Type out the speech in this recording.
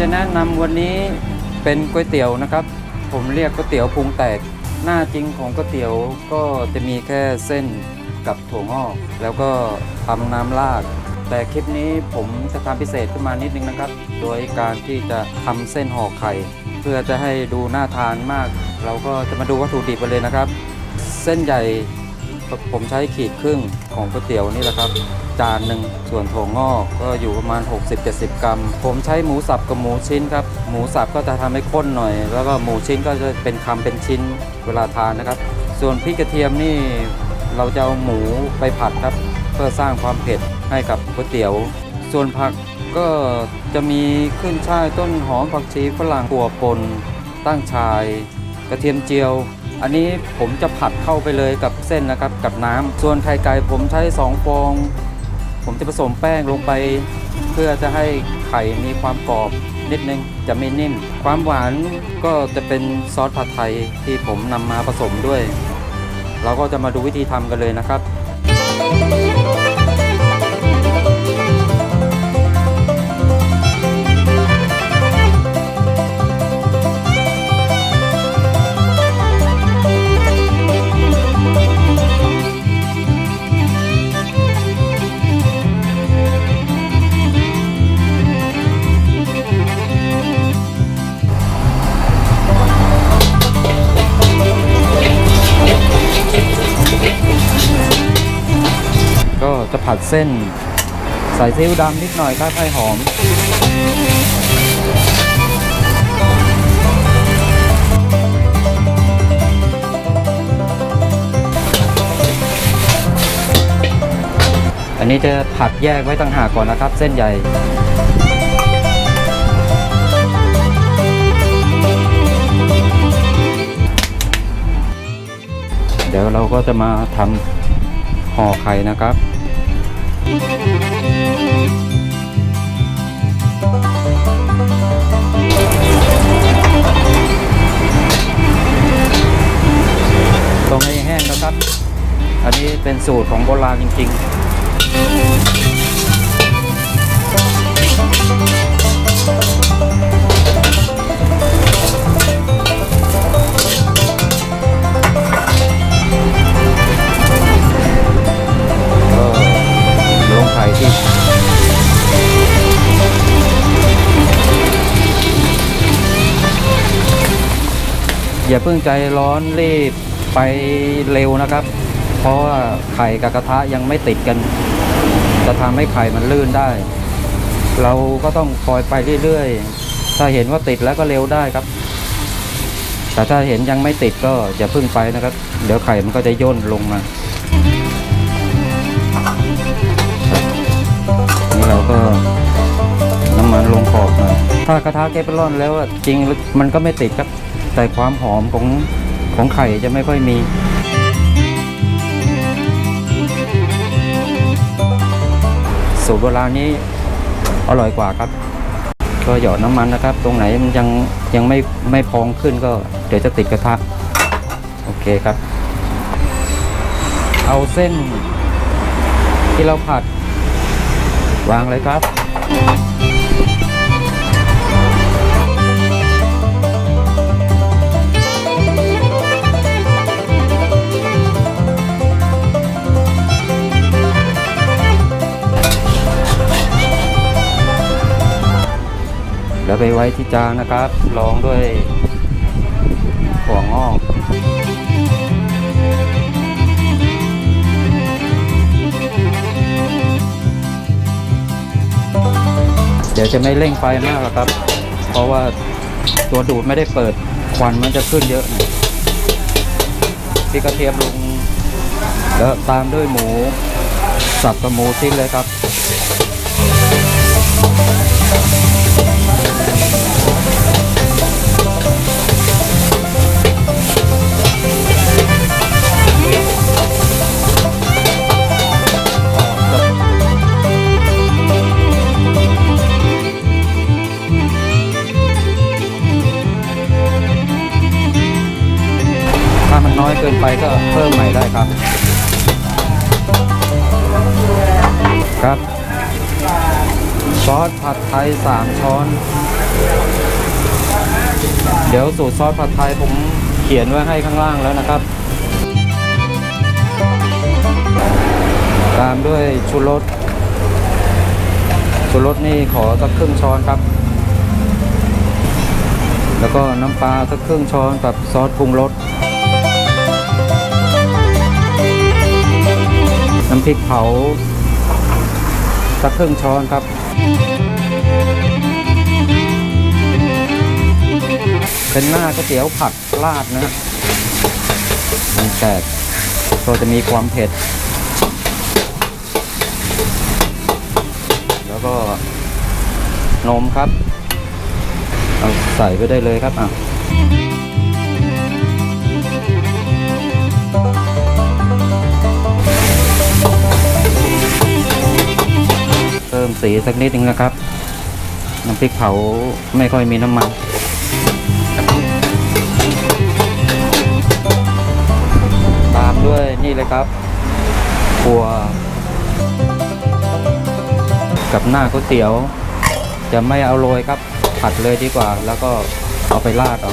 จะแนะนำวันนี้เป็นก๋วยเตี๋ยวนะครับ ผมเรียกก๋วยเตี๋ยวพุงแตก หน้าจริงของก๋วยเตี๋ยวก็จะมีแค่เส้นกับถั่วงอก แล้วก็ทำน้ำราด แต่คลิปนี้ผมจะทำพิเศษขึ้นมานิดนึงนะครับ โดยการที่จะทำเส้นห่อไข่ เพื่อจะให้ดูน่าทานมาก เราก็จะมาดูวัตถุดิบกันเลยนะครับ เส้นใหญ่ ผมใช้ขีดครึ่งของก๋วยเตี๋ยวนี่แหละครับ จานหนึ่งส่วนถั่วงอกก็อยู่ประมาณ 60-70 กรัม ผมใช้หมูสับกับหมูชิ้นครับ หมูสับก็จะทำให้ข้นหน่อย แล้วก็หมูชิ้นก็จะเป็นคำเป็นชิ้นเวลาทานนะครับ ส่วนพริกกระเทียมนี่เราจะเอาหมูไปผัดครับ เพื่อสร้างความเผ็ดให้กับก๋วยเตี๋ยว ส่วนผักก็จะมีขึ้นช่ายต้นหอมผักชีฝรั่งกัวปนตั้งชาย กระเทียมเจียว อันนี้ผมจะผัดเข้าไปเลยกับเส้นนะครับกับน้ำส่วนไข่ไก่ผมใช้2ฟอง ผมจะผสมแป้งลงไป เพื่อจะให้ไข่มีความกรอบนิดนึงจะไม่นิ่ม ความหวานก็จะเป็นซอสผัดไทยที่ผมนำมาผสมด้วย เราก็จะมาดูวิธีทำกันเลยนะครับ จะผัดเส้น ใส่ซีอิ๊วดำนิดหน่อยครับให้หอม อันนี้จะผัดแยกไว้ต่างหากก่อนนะครับ เส้นใหญ่เดี๋ยวเราก็จะมาทำห่อไข่นะครับ ต้องให้แห้งนะครับ อันนี้เป็นสูตรของโบราณจริงๆ อย่าเพิ่งใจร้อนรีบไปเร็วนะครับ เพราะว่าไข่กับกระทะยังไม่ติดกัน จะทำให้ไข่มันลื่นได้ เราก็ต้องคอยไปเรื่อยๆ ถ้าเห็นว่าติดแล้วก็เร็วได้ครับ แต่ถ้าเห็นยังไม่ติดก็อย่าเพิ่งไปนะครับ เดี๋ยวไข่มันก็จะย่นลงมานี่เราก็น้ำมันลงขอบหน่อยถ้ากระทะเกปรอนแล้วจริงมันก็ไม่ติดครับ แต่ความหอมของของไข่จะไม่ค่อยมีสูตรโบราณนี้อร่อยกว่าครับ ก็หยอดน้ำมันนะครับ ตรงไหนมันยังยังไม่ไม่พองขึ้นก็เดี๋ยวจะติดกระทะ โอเคครับ เอาเส้นที่เราผัด วางเลยครับ ไปไว้ที่จานนะครับรองด้วยถั่วงอกเดี๋ยวจะไม่เร่งไฟมากหรอกครับ เพราะว่าตัวดูดไม่ได้เปิดควันมันจะขึ้นเยอะน่อยพริกกระเทียมลงแล้วตามด้วยหมู สับกับหมูชิ้นเลยครับ น้อยเกินไปก็เพิ่มใหม่ได้ครับ ครับ ซอสผัดไทย 3 ช้อน เดี๋ยวสูตรซอสผัดไทยผมเขียนไว้ให้ข้างล่างแล้วนะครับ ตามด้วยชูรสชูรสนี่ขอสักครึ่งช้อนครับแล้วก็น้ำปลาสักครึ่งช้อนกับซอสปรุงรส น้ำพริกเผาสักครึ่งช้อนครับ เป็นหน้าก๋วยเตี๋ยวผัดราดนะมันแตกก็จะมีความเผ็ด แล้วก็นมครับ เอาใส่ไปได้เลยครับอะ มสีสักนิดนึงนะครับ น้ำพริกเผาไม่ค่อยมีน้ำมันตามด้วยนี่เลยครับถั่วกับหน้าก๋วยเตี๋ยว จะไม่เอาโรยครับ ผัดเลยดีกว่า แล้วก็เอาไปราดเอา